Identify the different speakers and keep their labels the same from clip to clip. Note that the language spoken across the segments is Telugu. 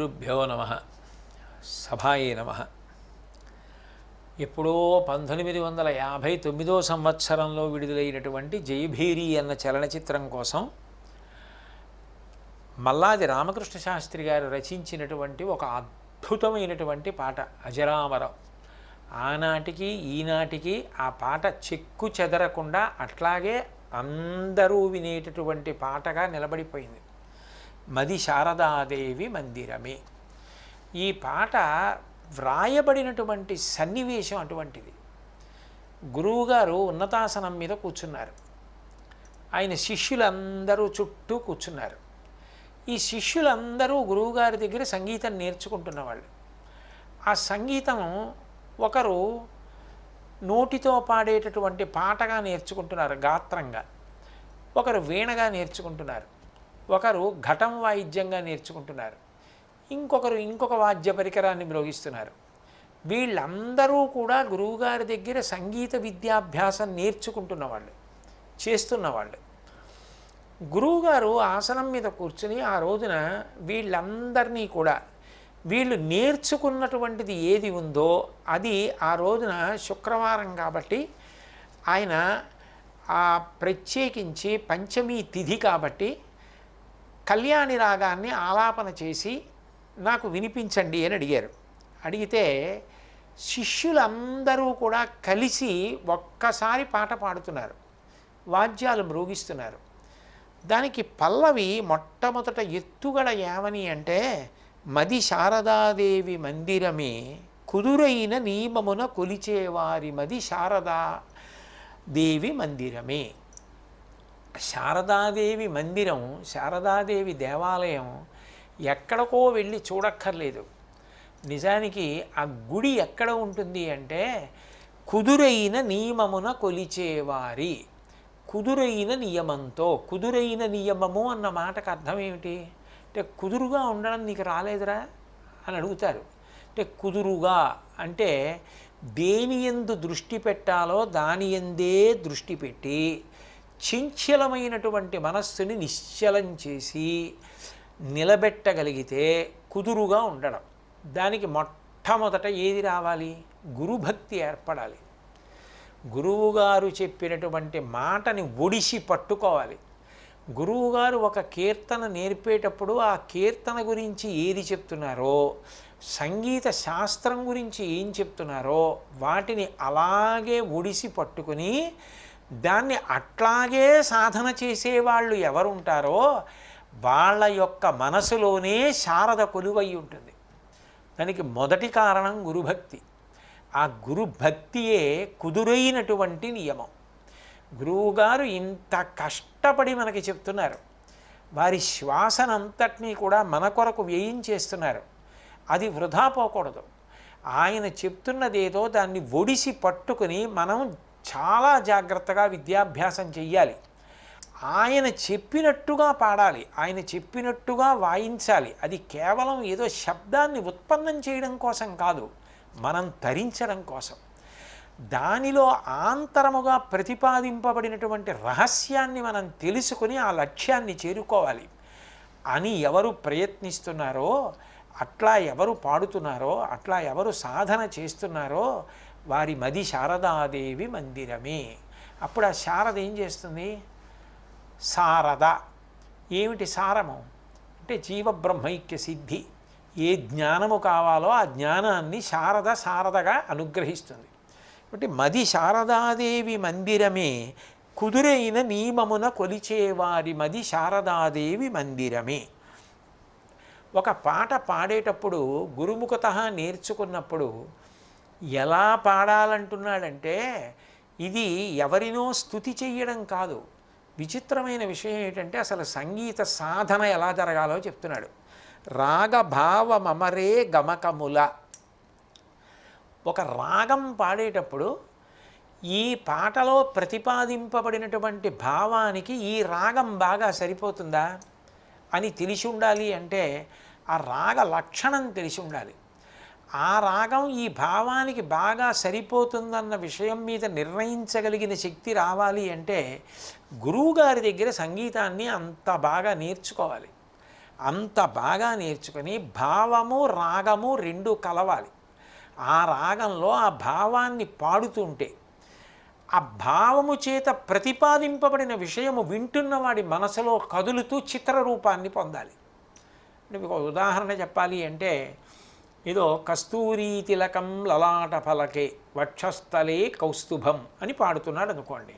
Speaker 1: శ్రీగురుభ్యో నమ. సభాయే నమ. ఎప్పుడో పంతొమ్మిది వందల యాభై తొమ్మిదో సంవత్సరంలో విడుదలైనటువంటి జయభీరి అన్న చలనచిత్రం కోసం మల్లాది రామకృష్ణ శాస్త్రి గారు రచించినటువంటి ఒక అద్భుతమైనటువంటి పాట అజరామరం. ఆనాటికి ఈనాటికి ఆ పాట చెక్కు చెదరకుండా అట్లాగే అందరూ వినేటటువంటి పాటగా నిలబడిపోయింది. మది శారదాదేవి మందిరమే. ఈ పాట వ్రాయబడినటువంటి సన్నివేశం అటువంటిది. గురువుగారు ఉన్నతాసనం మీద కూర్చున్నారు. ఆయన శిష్యులందరూ చుట్టూ కూర్చున్నారు. ఈ శిష్యులందరూ గురువుగారి దగ్గర సంగీతం నేర్చుకుంటున్న వాళ్ళు. ఆ సంగీతం ఒకరు నోటితో పాడేటటువంటి పాటగా నేర్చుకుంటున్నారు గాత్రంగా. ఒకరు వీణగా నేర్చుకుంటున్నారు. ఒకరు ఘటం వాయిద్యంగా నేర్చుకుంటున్నారు. ఇంకొకరు ఇంకొక వాద్య పరికరాన్ని మ్రోగిస్తున్నారు. వీళ్ళందరూ కూడా గురువుగారి దగ్గర సంగీత విద్యాభ్యాసం నేర్చుకుంటున్న వాళ్ళు చేస్తున్న వాళ్ళు. గురువుగారు ఆసనం మీద కూర్చుని ఆ రోజున వీళ్ళందరినీ కూడా వీళ్ళు నేర్చుకున్నటువంటిది ఏది ఉందో అది ఆ రోజున శుక్రవారం కాబట్టి ఆయన ఆ ప్రత్యేకించి పంచమి తిథి కాబట్టి కళ్యాణి రాగాన్ని ఆలాపన చేసి నాకు వినిపించండి అని అడిగారు. అడిగితే శిష్యులందరూ కూడా కలిసి ఒక్కసారి పాట పాడుతున్నారు. వాద్యాలు మ్రోగిస్తున్నారు దానికి పల్లవి మొట్టమొదట ఎత్తుగడ ఏమని అంటే మది శారదాదేవి మందిరమే కుదురైన నియమమున కొలిచేవారి మది శారదా దేవి మందిరమే. శారదాదేవి మందిరం శారదాదేవి దేవాలయం ఎక్కడికో వెళ్ళి చూడక్కర్లేదు. నిజానికి ఆ గుడి ఎక్కడ ఉంటుంది అంటే కుదురైన నియమమున కొలిచేవారి. కుదురైన నియమంతో కుదురైన నియమము అన్న మాటకు అర్థం ఏమిటి? అంటే కుదురుగా ఉండడం నీకు రాలేదురా అని అడుగుతారు. అంటే కుదురుగా అంటే దేని ఎందు దృష్టి పెట్టాలో దాని ఎందే దృష్టి పెట్టి చంచలమైనటువంటి మనస్సుని నిశ్చలం చేసి నిలబెట్టగలిగితే కుదురుగా ఉండడం. దానికి మొట్టమొదట ఏది రావాలి? గురుభక్తి ఏర్పడాలి. గురువుగారు చెప్పినటువంటి మాటని ఒడిసి పట్టుకోవాలి. గురువుగారు ఒక కీర్తన నేర్పేటప్పుడు ఆ కీర్తన గురించి ఏది చెప్తున్నారో సంగీత శాస్త్రం గురించి ఏం చెప్తున్నారో వాటిని అలాగే ఒడిసి పట్టుకుని దాన్ని అట్లాగే సాధన చేసేవాళ్ళు ఎవరుంటారో వాళ్ళ యొక్క మనసులోనే శారద కొలువై ఉంటుంది. దానికి మొదటి కారణం గురుభక్తి. ఆ గురుభక్తియే కుదురైనటువంటి నియమం. గురువుగారు ఇంత కష్టపడి మనకి చెప్తున్నారు. వారి శ్వాసనంతటినీ కూడా మన కొరకు వ్యయించేస్తున్నారు అది వృధా పోకూడదు. ఆయన చెప్తున్నదేదో దాన్ని ఒడిసి పట్టుకుని మనం చాలా జాగ్రత్తగా విద్యాభ్యాసం చెయ్యాలి. ఆయన చెప్పినట్టుగా పాడాలి ఆయన చెప్పినట్టుగా వాయించాలి. అది కేవలం ఏదో శబ్దాన్ని ఉత్పన్నం చేయడం కోసం కాదు మనం తరించడం కోసం. దానిలో ఆంతరముగా ప్రతిపాదింపబడినటువంటి రహస్యాన్ని మనం తెలుసుకుని ఆ లక్ష్యాన్ని చేరుకోవాలి. అని ఎవరు ప్రయత్నిస్తున్నారో అట్లా ఎవరు పాడుతున్నారో అట్లా ఎవరు సాధన చేస్తున్నారో వారి మది శారదాదేవి మందిరమే. అప్పుడు ఆ శారద ఏం చేస్తుంది? శారద. ఏమిటి సారము? అంటే జీవబ్రహ్మైక్య సిద్ధి. ఏ జ్ఞానము కావాలో ఆ జ్ఞానాన్ని శారద శారదగా అనుగ్రహిస్తుంది. కాబట్టి మది శారదాదేవి మందిరమే కుదురైన నియమమున కొలిచేవారి మది శారదాదేవి మందిరమే. ఒక పాట పాడేటప్పుడు గురుముఖత నేర్చుకున్నప్పుడు ఎలా పాడాలంటున్నాడంటే ఇది ఎవరినో స్థుతి చెయ్యడం కాదు. విచిత్రమైన విషయం ఏంటంటే అసలు సంగీత సాధన ఎలా జరగాలో చెప్తున్నాడు. రాగభావ మమరే గమకముల. ఒక రాగం పాడేటప్పుడు ఈ పాటలో ప్రతిపాదింపబడినటువంటి భావానికి ఈ రాగం బాగా సరిపోతుందా అని తెలిసి ఉండాలి అంటే ఆ రాగ లక్షణం తెలిసి ఉండాలి. ఆ రాగం ఈ భావానికి బాగా సరిపోతుందన్న విషయం మీద నిర్ణయించగలిగిన శక్తి రావాలి అంటే గురువుగారి దగ్గర సంగీతాన్ని అంత బాగా నేర్చుకోవాలి. అంత బాగా నేర్చుకొని భావము రాగము రెండు కలవాలి. ఆ రాగంలో ఆ భావాన్ని పాడుతుంటే ఆ భావము చేత ప్రతిపాదింపబడిన విషయము వింటున్నవాడి మనసులో కదులుతూ చిత్రరూపాన్ని పొందాలి. అంటే మీకు ఒక ఉదాహరణ చెప్పాలి అంటే ఏదో కస్తూరీ తిలకం లలాట ఫలకే వక్షస్థలే కౌస్తుభం అని పాడుతున్నాడు అనుకోండి.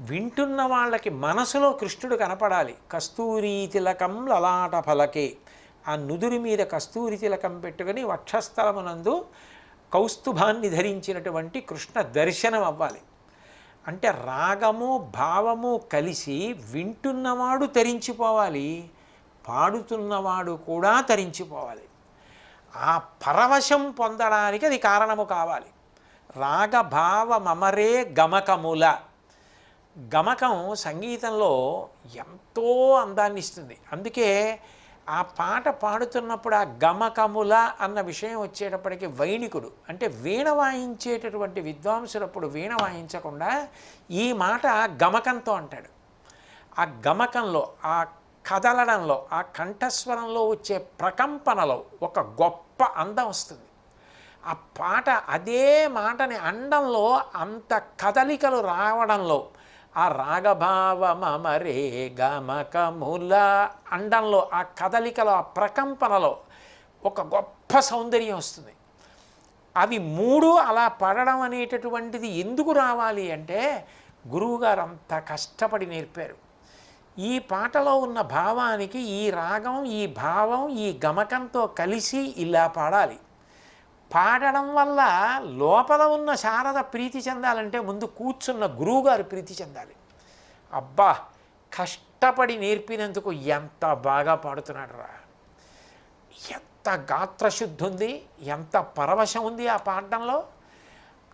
Speaker 1: వింటున్న వాళ్ళకి మనసులో కృష్ణుడు కనపడాలి కస్తూరీ తిలకం లలాట ఫలకే. ఆ నుదురి మీద కస్తూరి తిలకం పెట్టుకొని వక్షస్థలమునందు కౌస్తుభాన్ని ధరించినటువంటి కృష్ణ దర్శనం అవ్వాలి. అంటే రాగము భావము కలిసి వింటున్నవాడు తరించిపోవాలి పాడుతున్నవాడు కూడా తరించిపోవాలి. ఆ పరవశం పొందడానికి అది కారణము కావాలి. రాగభావ మమరే గమకముల. గమకం సంగీతంలో ఎంతో అందాన్ని ఇస్తుంది. అందుకే ఆ పాట పాడుతున్నప్పుడు ఆ గమకముల అన్న విషయం వచ్చేటప్పటికి వైణికుడు అంటే వీణ వాయించేటటువంటి విద్వాంసులప్పుడు వీణ వాయించకుండా ఈ మాట గమకంతో అంటాడు. ఆ గమకంలో ఆ కదలడంలో ఆ కంఠస్వరంలో వచ్చే ప్రకంపనలో ఒక గొప్ప అందం వస్తుంది. ఆ పాట అదే మాటని అండంలో అంత కదలికలు రావడంలో ఆ రాగభావమరే గమకముల అండంలో ఆ కదలికలో ఆ ప్రకంపనలో ఒక గొప్ప సౌందర్యం వస్తుంది. అవి మూడు అలా పడడం అనేటటువంటిది ఎందుకు రావాలి అంటే గురువుగారు అంత కష్టపడి నేర్పారు. ఈ పాటలో ఉన్న భావానికి ఈ రాగం ఈ భావం ఈ గమకంతో కలిసి ఇలా పాడాలి. పాడడం వల్ల లోపల ఉన్న శారద ప్రీతి చెందాలంటే ముందు కూర్చున్న గురువుగారు ప్రీతి చెందాలి. అబ్బా కష్టపడి నేర్పినందుకు ఎంత బాగా పాడుతున్నాడు రా ఎంత గాత్రశుద్ధి ఉంది ఎంత పరవశం ఉంది ఆ పాడడంలో.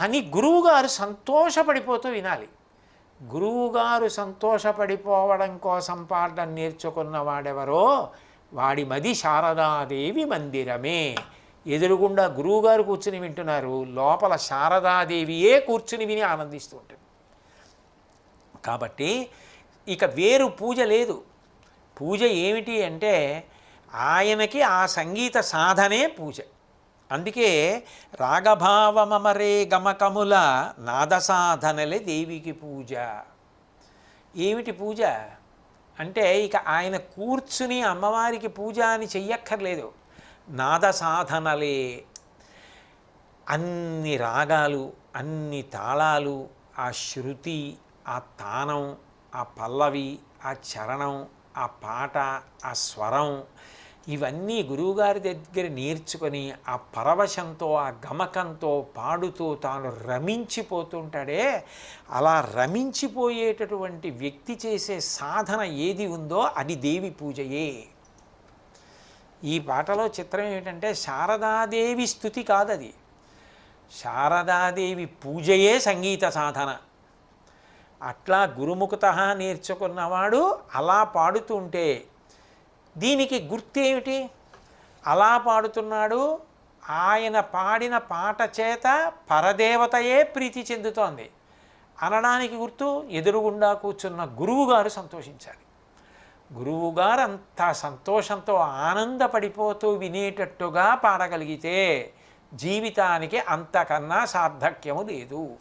Speaker 1: అని గురువుగారు సంతోషపడిపోతూ వినాలి. గురువుగారు సంతోషపడిపోవడం కోసం పాఠం నేర్చుకున్న వాడెవరో? వాడి మది శారదాదేవి మందిరమే. ఎదురుగుండా గురువుగారు కూర్చుని వింటున్నారు. లోపల శారదాదేవియే కూర్చుని విని ఆనందిస్తూ ఉంటుంది. కాబట్టి ఇక వేరు పూజ లేదు. పూజ ఏమిటి అంటే ఆయనకి ఆ సంగీత సాధనే పూజ. అందుకే రాగభావమమరే గమకముల నాదసాధనలే దేవికి పూజ. ఏమిటి పూజ? అంటే ఇక ఆయన కూర్చుని అమ్మవారికి పూజ అని చెయ్యక్కర్లేదు. నాద సాధనలే అన్ని రాగాలు అన్ని తాళాలు ఆ శృతి ఆ తానం ఆ పల్లవి ఆ చరణం ఆ పాట ఆ స్వరం ఇవన్నీ గురువుగారి దగ్గర నేర్చుకొని ఆ పరవశంతో ఆ గమకంతో పాడుతూ తాను రమించిపోతుంటాడే. అలా రమించిపోయేటటువంటి వ్యక్తి చేసే సాధన ఏది ఉందో అది దేవి పూజయే. ఈ పాటలో చిత్రం ఏమిటంటే శారదాదేవి స్థుతి కాదది. శారదాదేవి పూజయే సంగీత సాధన. అట్లా గురుముఖత నేర్చుకున్నవాడు అలా పాడుతుంటే దీనికి గుర్తేమిటి? అలా పాడుతున్నాడు. ఆయన పాడిన పాట చేత పరదేవతయే ప్రీతి చెందుతోంది. అనడానికి గుర్తు ఎదురుగుండా కూర్చున్న గురువుగారు సంతోషించాలి. గురువుగారు అంత సంతోషంతో ఆనందపడిపోతూ వినేటట్టుగా పాడగలిగితే జీవితానికి అంతకన్నా సార్థక్యము లేదు.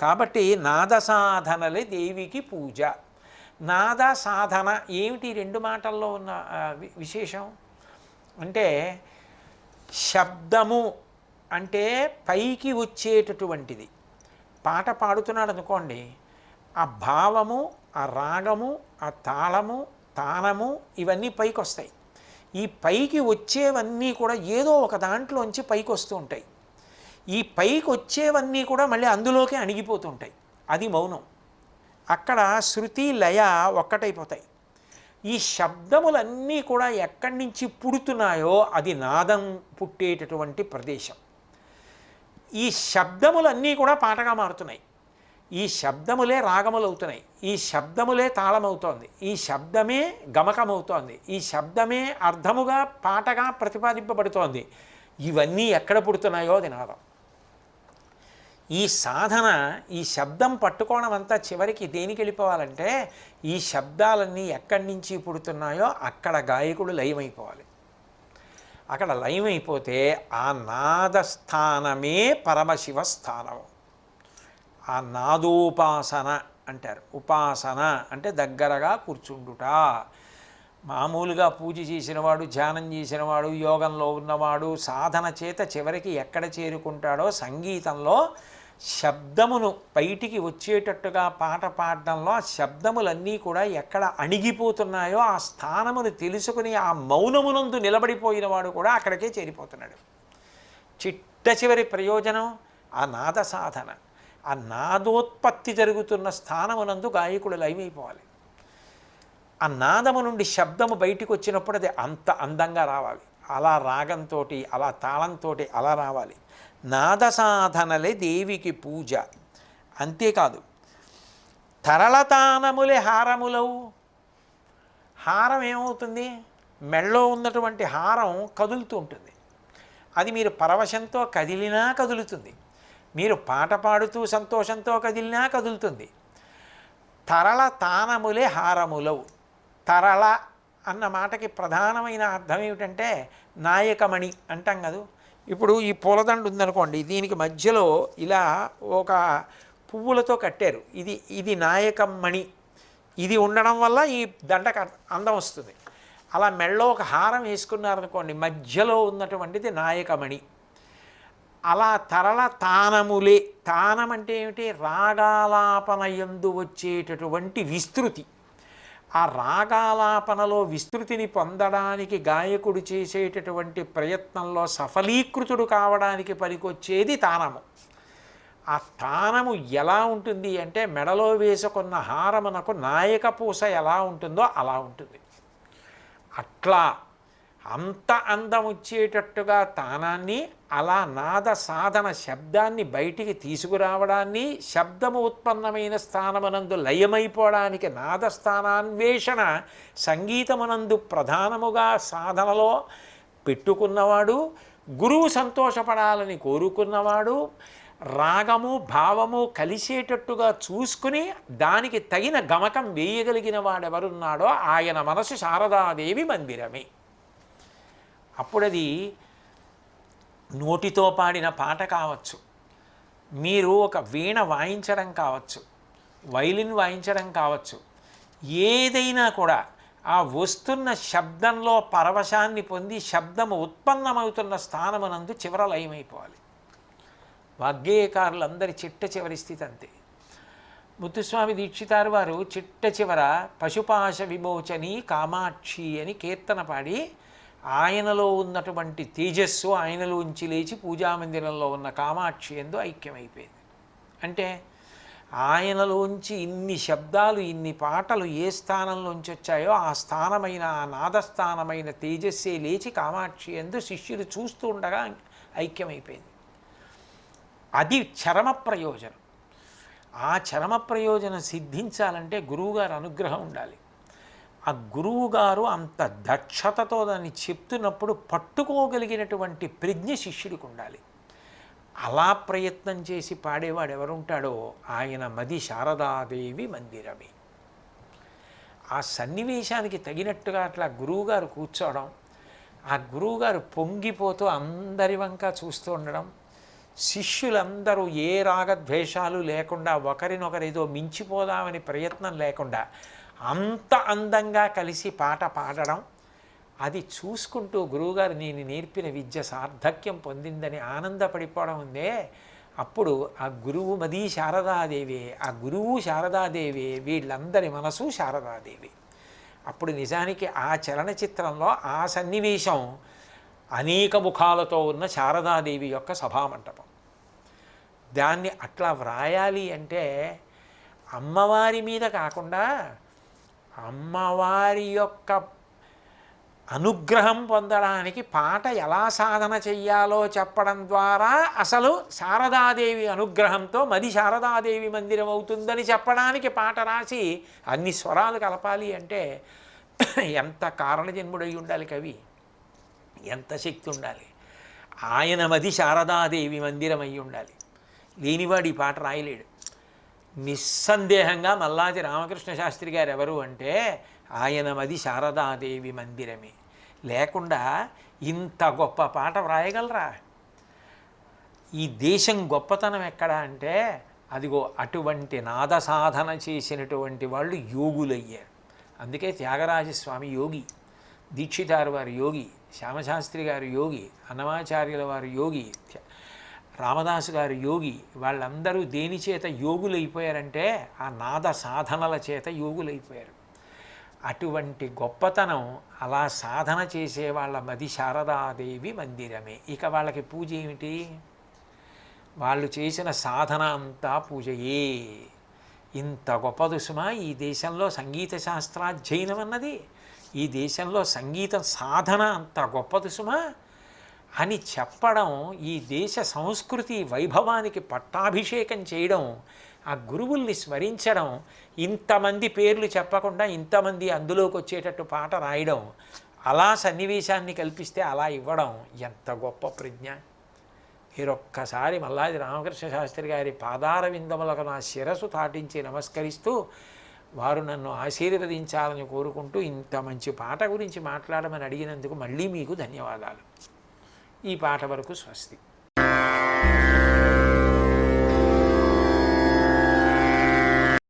Speaker 1: కాబట్టి నాద సాధనలే దేవికి పూజ. నాద సాధన ఏమిటి రెండు మాటల్లో ఉన్న వి- విశేషం? అంటే శబ్దము అంటే పైకి వచ్చేటటువంటిది. పాట పాడుతున్నాడు అనుకోండి ఆ భావము ఆ రాగము ఆ తాళము తానము ఇవన్నీ పైకి వస్తాయి ఈ పైకి వచ్చేవన్నీ కూడా ఏదో ఒక దాంట్లోంచి పైకి వస్తూ ఉంటాయి. ఈ పైకి వచ్చేవన్నీ కూడా మళ్ళీ అందులోకి అణిగిపోతుంటాయి అది మౌనం. అక్కడ శృతి లయ ఒక్కటైపోతాయి. ఈ శబ్దములన్నీ కూడా ఎక్కడి నుంచి పుడుతున్నాయో అది నాదం పుట్టేటటువంటి ప్రదేశం. ఈ శబ్దములన్నీ కూడా పాటగా మారుతున్నాయి. ఈ శబ్దములే రాగములు అవుతున్నాయి ఈ శబ్దములే తాళమవుతోంది. ఈ శబ్దమే గమకమవుతోంది. ఈ శబ్దమే అర్థముగా పాటగా ప్రతిపాదింపబడుతోంది. ఇవన్నీ ఎక్కడ పుడుతున్నాయో అది నాదం. ఈ సాధన ఈ శబ్దం పట్టుకోవడం అంతా చివరికి దేనికి వెళ్ళిపోవాలంటే ఈ శబ్దాలన్నీ ఎక్కడి నుంచి పుడుతున్నాయో అక్కడ గాయకుడు లయమైపోవాలి. అక్కడ లయమైపోతే ఆ నాదస్థానమే పరమశివ స్థానం ఆ నాదోపాసన అంటారు. ఉపాసన అంటే దగ్గరగా కూర్చుండుట. మామూలుగా పూజ చేసినవాడు ధ్యానం చేసినవాడు యోగంలో ఉన్నవాడు సాధన చేత చివరికి ఎక్కడ చేరుకుంటాడో సంగీతంలో శబ్దమును బయటికి వచ్చేటట్టుగా పాట పాడడంలో ఆ శబ్దములన్నీ కూడా ఎక్కడ అణిగిపోతున్నాయో ఆ స్థానమును తెలుసుకుని ఆ మౌనమునందు నిలబడిపోయిన వాడు కూడా అక్కడికే చేరిపోతున్నాడు. చిట్ట చివరి ప్రయోజనం ఆ నాద సాధన. ఆ నాదోత్పత్తి జరుగుతున్న స్థానమునందు గాయకుడు లయమైపోవాలి. ఆ నాదము నుండి శబ్దము బయటికి వచ్చినప్పుడు అది అంత అందంగా రావాలి. అలా రాగంతో అలా తాళంతో అలా రావాలి. నాద సాధనలే దేవికి పూజ. అంతేకాదు తరళతానములే హారములవు. హారం ఏమవుతుంది? మెళ్ళో ఉన్నటువంటి హారం కదులుతూ ఉంటుంది. అది మీరు పరవశంతో కదిలినా కదులుతుంది. మీరు పాట పాడుతూ సంతోషంతో కదిలినా కదులుతుంది. తరళ తానములే హారములవు. తరళ అన్న మాటకి ప్రధానమైన అర్థం ఏమిటంటే నాయకమణి అంటాం కదా. ఇప్పుడు ఈ పూలదండ ఉందనుకోండి దీనికి మధ్యలో ఇలా ఒక పువ్వులతో కట్టారు. ఇది ఇది నాయకమణి. ఇది ఉండడం వల్ల ఈ దండకు అందం వస్తుంది. అలా మెళ్ళో ఒక హారం వేసుకున్నారనుకోండి మధ్యలో ఉన్నటువంటిది నాయకమణి. అలా తరల తానములే తానం అంటే ఏమిటి? రాగాలాపన ఎందు వచ్చేటటువంటి విస్తృతి. ఆ రాగాలాపనలో విస్తృతిని పొందడానికి గాయకుడు చేసేటటువంటి ప్రయత్నంలో సఫలీకృతుడు కావడానికి పనికొచ్చేది తానము. ఆ తానము ఎలా ఉంటుంది అంటే మెడలో వేసుకున్న హారమునకు నాయక పూస ఎలా ఉంటుందో అలా ఉంటుంది. అట్లా అంత అందం వచ్చేటట్టుగా తానాన్ని అలా నాద సాధన శబ్దాన్ని బయటికి తీసుకురావడాన్ని శబ్దము ఉత్పన్నమైన స్థానమునందు లయమైపోవడానికి నాదస్థానాన్వేషణ సంగీతమునందు ప్రధానముగా సాధనలో పెట్టుకున్నవాడు గురువు సంతోషపడాలని కోరుకున్నవాడు రాగము భావము కలిసేటట్టుగా చూసుకుని దానికి తగిన గమకం వేయగలిగిన వాడెవరున్నాడో ఆయన మనసు శారదాదేవి మందిరమే. అప్పుడది నోటితో పాడిన పాట కావచ్చు. మీరు ఒక వీణ వాయించడం కావచ్చు. వైలిన్ వాయించడం కావచ్చు. ఏదైనా కూడా ఆ వస్తున్న శబ్దంలో పరవశాన్ని పొంది శబ్దము ఉత్పన్నమవుతున్న స్థానమునందు చివర లయమైపోవాలి వాగ్గేయకారులందరి చిట్ట చివరి స్థితి అంతే ముత్తుస్వామి దీక్షితారు వారు చిట్ట చివర పశుపాశ విమోచని కామాక్షి అని కీర్తన పాడి ఆయనలో ఉన్నటువంటి తేజస్సు ఆయనలోంచి లేచి పూజామందిరంలో ఉన్న కామాక్షి ఎందు ఐక్యమైపోయింది. అంటే ఆయనలోంచి ఇన్ని శబ్దాలు ఇన్ని పాటలు ఏ స్థానంలోంచి వచ్చాయో ఆ స్థానమైన ఆ నాదస్థానమైన తేజస్సే లేచి కామాక్షి ఎందు శిష్యులు చూస్తూ ఉండగా ఐక్యమైపోయింది. అది చరమ ప్రయోజనం. ఆ చరమ ప్రయోజనం సిద్ధించాలంటే గురువుగారు అనుగ్రహం ఉండాలి. ఆ గురువు గారు అంత దక్షతతో దాన్ని చెప్తున్నప్పుడు పట్టుకోగలిగినటువంటి ప్రజ్ఞ శిష్యుడికి ఉండాలి. అలా ప్రయత్నం చేసి పాడేవాడు ఎవరుంటాడో ఆయన మది శారదాదేవి మందిరమే. ఆ సన్నివేశానికి తగినట్టుగా అట్లా గురువుగారు కూర్చోవడం ఆ గురువుగారు పొంగిపోతూ అందరి వంక చూస్తూ ఉండడం శిష్యులందరూ ఏ రాగద్వేషాలు లేకుండా ఒకరినొకరు ఏదో మించిపోదామని ప్రయత్నం లేకుండా అంత అందంగా కలిసి పాట పాడడం అది చూసుకుంటూ గురువుగారు నేను నేర్పిన విద్య సార్థక్యం పొందిందని ఆనందపడిపోవడం ఉందే. అప్పుడు ఆ గురువు మది శారదాదేవి ఆ గురువు శారదాదేవి వీళ్ళందరి మనసు శారదాదేవి. అప్పుడు నిజానికి ఆ చలనచిత్రంలో ఆ సన్నివేశం అనేక ముఖాలతో ఉన్న శారదాదేవి యొక్క సభామంటపం. దాన్ని అట్లా వ్రాయాలి అంటే అమ్మవారి మీద కాకుండా అమ్మవారి యొక్క అనుగ్రహం పొందడానికి పాట ఎలా సాధన చెయ్యాలో చెప్పడం ద్వారా అసలు శారదాదేవి అనుగ్రహంతో మది శారదాదేవి మందిరం అవుతుందని చెప్పడానికి పాట రాసి అన్ని స్వరాలు కలపాలి అంటే ఎంత కారణజన్ముడై ఉండాలి కవి? ఎంత శక్తి ఉండాలి? ఆయన మది శారదాదేవి మందిరం అయి ఉండాలి. లేనివాడు ఈ పాట రాయలేడు. నిస్సందేహంగా మల్లాది రామకృష్ణ శాస్త్రి గారు ఎవరు అంటే ఆయన మది శారదాదేవి మందిరమే. లేకుండా ఇంత గొప్ప పాట వ్రాయగలరా? ఈ దేశం గొప్పతనం ఎక్కడ అంటే అదిగో అటువంటి నాద సాధన చేసినటువంటి వాళ్ళు యోగులయ్యారు. అందుకే త్యాగరాజస్వామి యోగి దీక్షితారు వారు యోగి శ్యామశాస్త్రి గారు యోగి అన్నమాచార్యుల వారు యోగి రామదాసు గారు యోగి వాళ్ళందరూ దేని చేత యోగులైపోయారంటే ఆ నాద సాధనల చేత యోగులైపోయారు. అటువంటి గొప్పతనం అలా సాధన చేసే వాళ్ళ మది శారదాదేవి మందిరమే. ఇక వాళ్ళకి పూజ ఏమిటి? వాళ్ళు చేసిన సాధన అంతా పూజయే. ఇంత గొప్పది సుమా ఈ దేశంలో సంగీత శాస్త్రాధ్యయనం అన్నది? ఈ దేశంలో సంగీత సాధన అంత గొప్పది సుమా? అని చెప్పడం ఈ దేశ సంస్కృతి వైభవానికి పట్టాభిషేకం చేయడం ఆ గురువుల్ని స్మరించడం ఇంతమంది పేర్లు చెప్పకుండా ఇంతమంది అందులోకి వచ్చేటట్టు పాట రాయడం అలా సన్నివేశాన్ని కల్పిస్తే అలా ఇవ్వడం ఎంత గొప్ప ప్రజ్ఞ. మీరొక్కసారి మల్లాది రామకృష్ణ శాస్త్రి గారి పాదార విందములకు నా శిరసు తాటించి నమస్కరిస్తూ వారు నన్ను ఆశీర్వదించాలని కోరుకుంటూ ఇంత మంచి పాట గురించి మాట్లాడమని అడిగినందుకు మళ్ళీ మీకు ధన్యవాదాలు. ఈ పాట వరకు స్వస్తి.